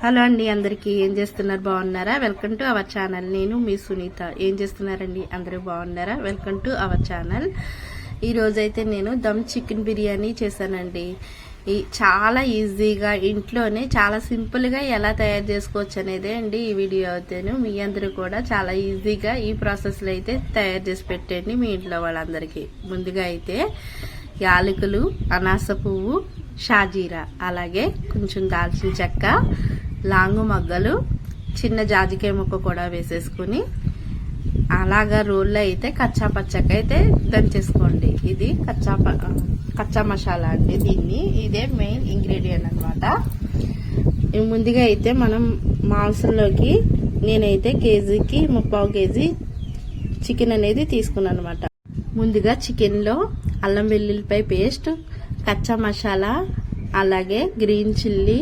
Hello అండి అందరికీ ఏం చేస్తున్నారు? బాగున్నారా? వెల్కమ్ టు అవర్ ఛానల్ నేను మీ సునీత. ఏం చేస్తున్నారండి? అందరూ బాగున్నారా? వెల్కమ్ టు అవర్ ఛానల్ ఈరోజైతే నేను దమ్ చికెన్ బిర్యానీ చేశానండి. ఈ చాలా ఈజీగా ఇంట్లోనే చాలా సింపుల్గా ఎలా తయారు చేసుకోవచ్చు అనేదే అండి ఈ వీడియో అయితేను. మీ అందరూ కూడా చాలా ఈజీగా ఈ ప్రాసెస్లో అయితే తయారు చేసి పెట్టండి మీ ఇంట్లో వాళ్ళందరికీ. ముందుగా అయితే యాలకులు అనాస పువ్వు షాజీరా అలాగే కొంచెం దాల్చిన చెక్క లాంగు మగ్గలు చిన్న జాజికాయ ముక్క కూడా వేసేసుకుని అలాగా రోల్లో అయితే కచ్చా పచ్చక అయితే దంచేసుకోండి. ఇది కచ్చా కచ్చా మసాలా అండి దీన్ని. ఇదే మెయిన్ ఇంగ్రీడియంట్ అనమాట ముందుగా అయితే మనం మాంసంలోకి నేనైతే కేజీకి ముప్పావు కేజీ చికెన్ అనేది తీసుకున్నాను అనమాట ముందుగా చికెన్లో అల్లం వెల్లుల్లిపాయ పేస్ట్ కచ్చా మసాలా అలాగే green chilli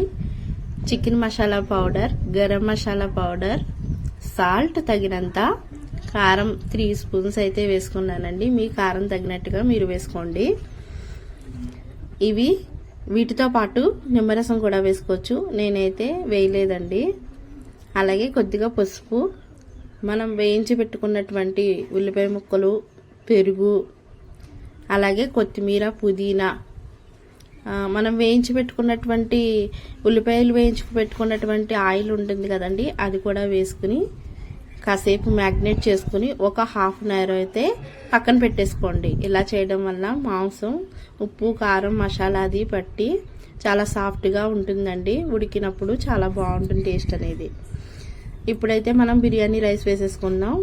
chicken masala powder garam masala powder salt తగినంత కారం త్రీ స్పూన్స్ అయితే వేసుకున్నానండి. మీ కారం తగినట్టుగా మీరు వేసుకోండి. ఇవి వీటితో పాటు నిమ్మరసం కూడా వేసుకోవచ్చు. నేనైతే వేయలేదండి. అలాగే కొద్దిగా పసుపు. మనం వేయించి పెట్టుకున్నటువంటి ఉల్లిపాయ ముక్కలు పెరుగు అలాగే కొత్తిమీర పుదీనా మనం వేయించి పెట్టుకున్నటువంటి ఉల్లిపాయలు వేయించి పెట్టుకున్నటువంటి ఆయిల్ ఉంటుంది కదండి అది కూడా వేసుకుని కాసేపు మ్యాగ్నేట్ చేసుకుని ఒక హాఫ్ అన్ అవర్ అయితే పక్కన పెట్టేసుకోండి. ఇలా చేయడం వల్ల మాంసం ఉప్పు కారం మసాలా అది పట్టి చాలా సాఫ్ట్గా ఉంటుందండి. ఉడికినప్పుడు చాలా బాగుంటుంది టేస్ట్ అనేది. ఇప్పుడైతే మనం బిర్యానీ రైస్ వేసేసుకుందాం.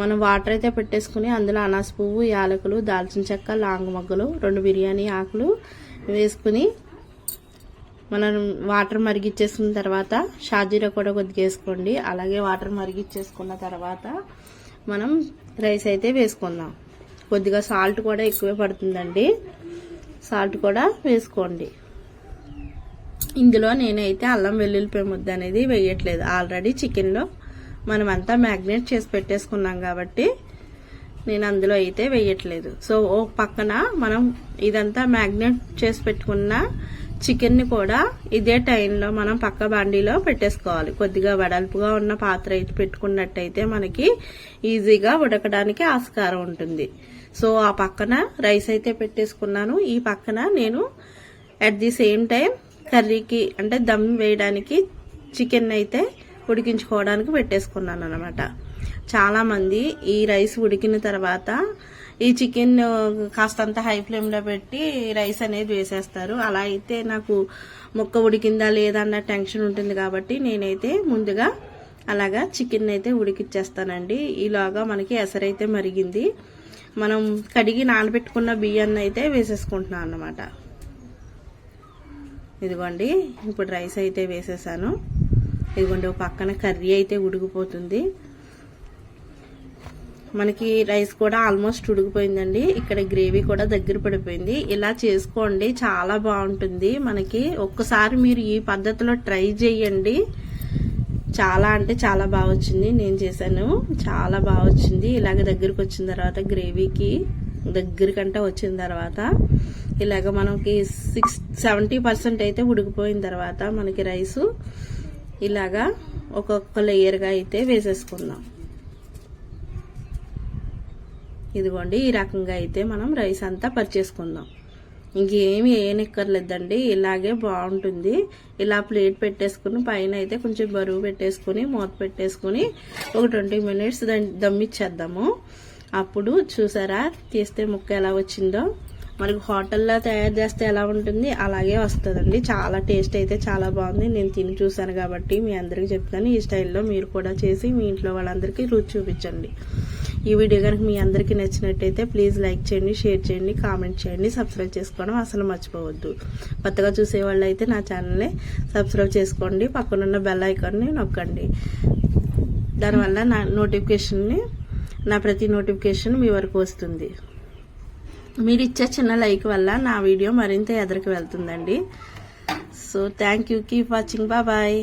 మనం వాటర్ అయితే పెట్టేసుకుని అందులో అనాస పువ్వు యాలకులు దాల్చిన చెక్క లాంగ మొగ్గలు రెండు బిర్యానీ ఆకులు వేసుకుని మనం వాటర్ మరిగిచ్చేసుకున్న తర్వాత షాజీరా కూడా కొద్దిగా వేసుకోండి. అలాగే వాటర్ మరిగిచ్చేసుకున్న తర్వాత మనం రైస్ అయితే వేసుకుందాం. కొద్దిగా సాల్ట్ కూడా ఎక్కువే పడుతుందండి. సాల్ట్ కూడా వేసుకోండి. ఇందులో నేనైతే అల్లం వెల్లుల్లిపాయ ముద్ద అనేది వేయట్లేదు. ఆల్రెడీ చికెన్లో మనం అంతా మ్యాగ్నేట్ చేసి పెట్టేసుకున్నాం కాబట్టి నేను అందులో అయితే వేయట్లేదు. సో ఓ పక్కన మనం ఇదంతా మ్యాగ్నెట్ చేసి పెట్టుకున్న చికెన్ని కూడా ఇదే టైంలో మనం పక్క బండిలో పెట్టేసుకోవాలి. కొద్దిగా వెడల్పుగా ఉన్న పాత్ర అయితే పెట్టుకున్నట్టయితే మనకి ఈజీగా ఉడకడానికి ఆస్కారం ఉంటుంది. సో ఆ పక్కన రైస్ అయితే పెట్టేసుకున్నాను. ఈ పక్కన నేను అట్ ది సేమ్ టైం కర్రీకి అంటే దమ్ వేయడానికి చికెన్ అయితే ఉడికించుకోవడానికి పెట్టేసుకున్నాను అనమాట చాలామంది ఈ రైస్ ఉడికిన తర్వాత ఈ చికెన్ కాస్తంత హై ఫ్లేమ్లో పెట్టి రైస్ అనేది వేసేస్తారు. అలా అయితే నాకు ముక్క ఉడికిందా లేదా అన్న టెన్షన్ ఉంటుంది కాబట్టి నేనైతే ముందుగా అలాగా చికెన్ అయితే ఉడికిచ్చేస్తానండి. ఈలోగా మనకి ఎసరైతే మరిగింది. మనం కడిగి నానబెట్టుకున్న బియ్యాన్ని అయితే వేసేసుకుంటున్నాం అన్నమాట. ఇదిగోండి ఇప్పుడు రైస్ అయితే వేసేసాను. ఇదిగోండి ఒక పక్కన కర్రీ అయితే ఉడికిపోతుంది. మనకి రైస్ కూడా ఆల్మోస్ట్ ఉడికిపోయిందండి. ఇక్కడ గ్రేవీ కూడా దగ్గర పడిపోయింది. ఇలా చేసుకోండి చాలా బాగుంటుంది. మనకి ఒక్కసారి మీరు ఈ పద్ధతిలో ట్రై చేయండి. చాలా అంటే చాలా బాగా వచ్చింది. నేను చేశాను. చాలా బాగా వచ్చింది. ఇలాగ దగ్గరికి వచ్చిన తర్వాత గ్రేవీకి దగ్గరికంటే వచ్చిన తర్వాత ఇలాగ మనకి సిక్స్ సెవెంటీ పర్సెంట్ అయితే ఉడికిపోయిన తర్వాత మనకి రైసు ఇలాగా ఒక్కొక్క లేయర్గా అయితే వేసేసుకుందాం. ఇదిగోండి ఈ రకంగా అయితే మనం రైస్ అంతా పరిచేసుకుందాం. ఇంకేమి ఏనెక్కర్లేదండి ఇలాగే బాగుంటుంది. ఇలా ప్లేట్ పెట్టేసుకుని పైన అయితే కొంచెం బరువు పెట్టేసుకుని మూత పెట్టేసుకుని ఒక ట్వంటీ మినిట్స్ దమ్మిచ్చేద్దాము. అప్పుడు చూసారా తీస్తే ముక్క ఎలా వచ్చిందో. మనకు హోటల్లో తయారు చేస్తే ఎలా ఉంటుంది అలాగే వస్తుందండి. చాలా టేస్ట్ అయితే చాలా బాగుంది. నేను తిని చూసాను కాబట్టి మీ అందరికీ చెప్తాను. ఈ స్టైల్లో మీరు కూడా చేసి మీ ఇంట్లో వాళ్ళందరికీ రుచి చూపించండి. ఈ వీడియో కనుక మీ అందరికీ నచ్చినట్టయితే ప్లీజ్ లైక్ చేయండి షేర్ చేయండి కామెంట్ చేయండి సబ్స్క్రైబ్ చేసుకోవడం అసలు మర్చిపోవద్దు. కొత్తగా చూసే వాళ్ళు అయితే నా ఛానల్ని సబ్స్క్రైబ్ చేసుకోండి పక్కనున్న బెల్ ఐకాన్ని నొక్కండి. దానివల్ల నా నోటిఫికేషన్ని నా ప్రతి నోటిఫికేషన్ మీ వరకు వస్తుంది. మీరు ఇచ్చే చిన్న లైక్ వల్ల నా వీడియో మరింత ఎదరికి వెళ్తుందండి. So thank you keep watching bye